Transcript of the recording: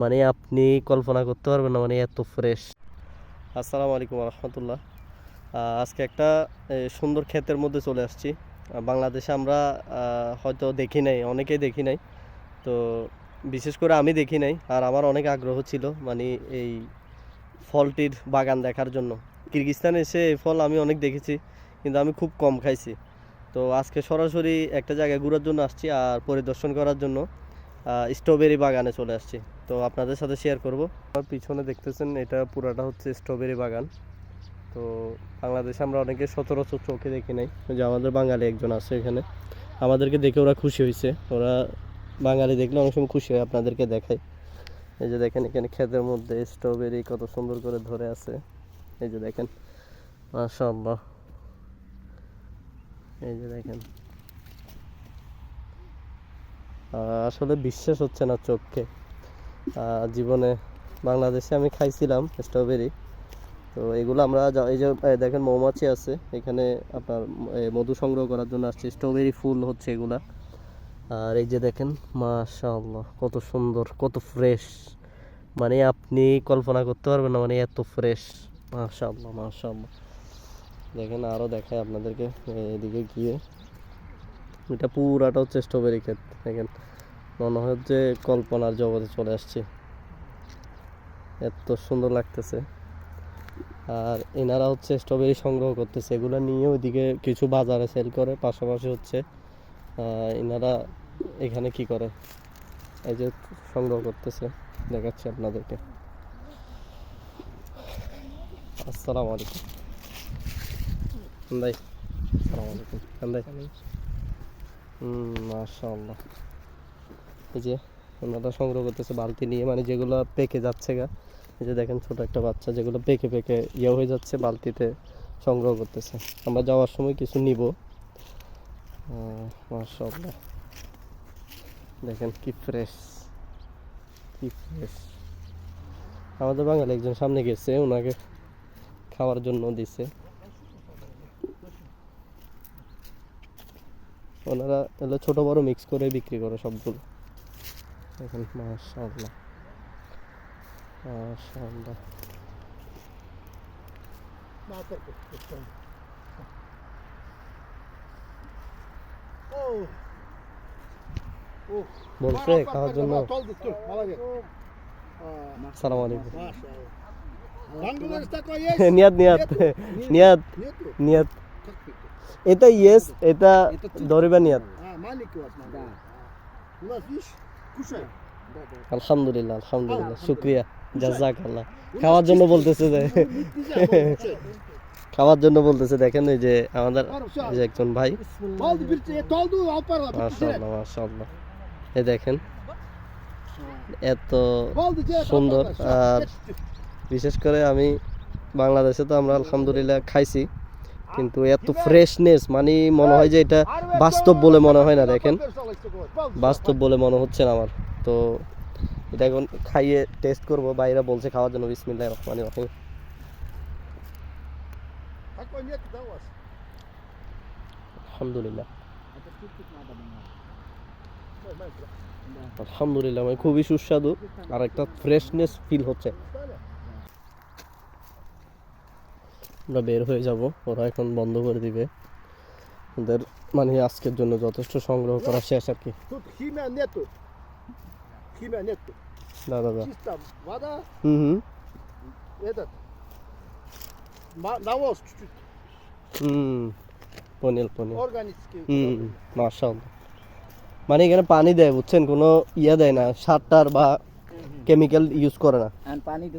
মানে আপনি কল্পনা করতে পারবেন না মানে এত ফ্রেশ আসসালামু আলাইকুম রহমতুল্লাহ। আজকে একটা সুন্দর ক্ষেতের মধ্যে চলে আসছি। বাংলাদেশে আমরা হয়তো দেখি নাই, অনেকেই দেখি নাই। তো বিশেষ করে আমি দেখি নাই, আর আমার অনেক আগ্রহ ছিল মানে এই ফলটির বাগান দেখার জন্য। কিরগিস্তানে এসে এই ফল আমি অনেক দেখেছি, কিন্তু আমি খুব কম খাইছি। তো আজকে সরাসরি একটা জায়গায় ঘোরার জন্য আসছি, আর পরিদর্শন করার জন্য। স্ট্রবেরি বাগানে চলে আসছি। তো আপনাদের সাথে শেয়ার করব। আমার পিছনে দেখতেছেন, এটা পুরাটা হচ্ছে স্ট্রবেরি বাগান। তো বাংলাদেশে আমরা অনেকে সচরাচর চোখে দেখি নাই। যে আমাদের বাঙালি একজন আছে এখানে। আমাদেরকে দেখে ওরা খুশি হয়েছে। ওরা বাঙালি দেখলে অনেক সময় খুশি হয় আপনাদেরকে দেখায়। এই যে দেখেন, এখানে ক্ষেতের মধ্যে স্ট্রবেরি কত সুন্দর করে ধরে আছে। এই যে দেখেন, মাশাআল্লাহ। এই যে দেখেন। আসলে বিশ্বাস হচ্ছে না চোখকে। জীবনে বাংলাদেশে আমি খাইছিলাম স্ট্রবেরি তো এগুলো আমরা এই যে দেখেন মৌমাছি আছে, এখানে আপনার মধু সংগ্রহ করার জন্য আসছে স্ট্রবেরি ফুল হচ্ছে এগুলা। আর এই যে দেখেন, মাশাআল্লাহ, কত সুন্দর, কত ফ্রেশ মানে আপনি কল্পনা করতে পারবেন না মানে এত ফ্রেশ মাশাআল্লাহ মাশাআল্লাহ। দেখেন আরও দেখায় আপনাদেরকে, এদিকে গিয়ে। এটা পুরাটা হচ্ছে স্ট্রবেরি ক্ষেত দেখেন। মনে যে কল্পনার জগতে চলে আসছে। এত সুন্দর লাগতেছে। আর এনারা হচ্ছে স্ট্রবেরি সংগ্রহ করতেছে। এগুলো নিয়ে ওইদিকে কিছু বাজারে সেল করে। পাশাপাশি হচ্ছে এনারা এখানে কি করে? এই যে সংগ্রহ করতেছে। দেখাচ্ছি আপনাদেরকে। আসসালামু আলাইকুম। ভাই আসসালামু আলাইকুম। ভাই হুম এই যে ওনারা সংগ্রহ করতেছে বালতি নিয়ে মানে যেগুলো পেকে যাচ্ছে গা, এই যে দেখেন ছোট একটা বাচ্চা যেগুলো পেকে পেকে ইয়ে হয়ে যাচ্ছে বালতিতে সংগ্রহ করতেছে। আমরা যাওয়ার সময় কিছু নিব। মাশাআল্লাহ। দেখেন কি ফ্রেশ কি ফ্রেশ আমাদের বাঙালি একজন সামনে গেছে ওনাকে খাওয়ার জন্য দিছে। ওনারা এগুলো ছোট বড় মিক্স করে বিক্রি করে সবগুলো। এখন মাশাআল্লাহ। মাশাআল্লাহ। বলছে খাওয়ার জন্য। সালাম আলাইকুম। নিয়াত নিয়াত। নিয়াত নিয়াত। এটা ইয়েস এটা ধরিবা নিয়াত। আলহামদুলিল্লাহ আলহামদুলিল্লাহ। শুক্রিয়া। জাজাক আল্লাহ খাওয়ার জন্য বলতেছে যে খাওয়ার জন্য বলতেছে দেখেন এই যে আমাদের এই যে একজন ভাই। মাশাআল্লাহ মাশাআল্লাহ। এই দেখেন। এত সুন্দর। আর বিশেষ করে আমি বাংলাদেশে তো আমরা আলহামদুলিল্লাহ খাইছি। কিন্তু এত ফ্রেশনেস মানে মনে হয় যে এটা বাস্তব বলে মনে হয় না, দেখেন। বাস্তব বলে মনে হচ্ছে না আমার। তো এটা এখন খাইয়ে টেস্ট করব, বাইরে বলছে খাওয়ার জন্য, বিসমিল্লাহ রহমান রহিম। আলহামদুলিল্লাহ। আলহামদুলিল্লাহ মানে খুবই সুস্বাদু আর একটা ফ্রেশনেস ফিল হচ্ছে। আমরা বের হয়ে যাব। ওরা এখন বন্ধ করে দিবে। ওদের মানে আজকের জন্য যথেষ্ট সংগ্রহ করা শেষ আর কি। হুম হুম। মানে এখানে পানি দেয় বুঝছেন? কোনো ইয়ে দেয় না। সার টার বা কেমিক্যাল ইউজ করে না। পানি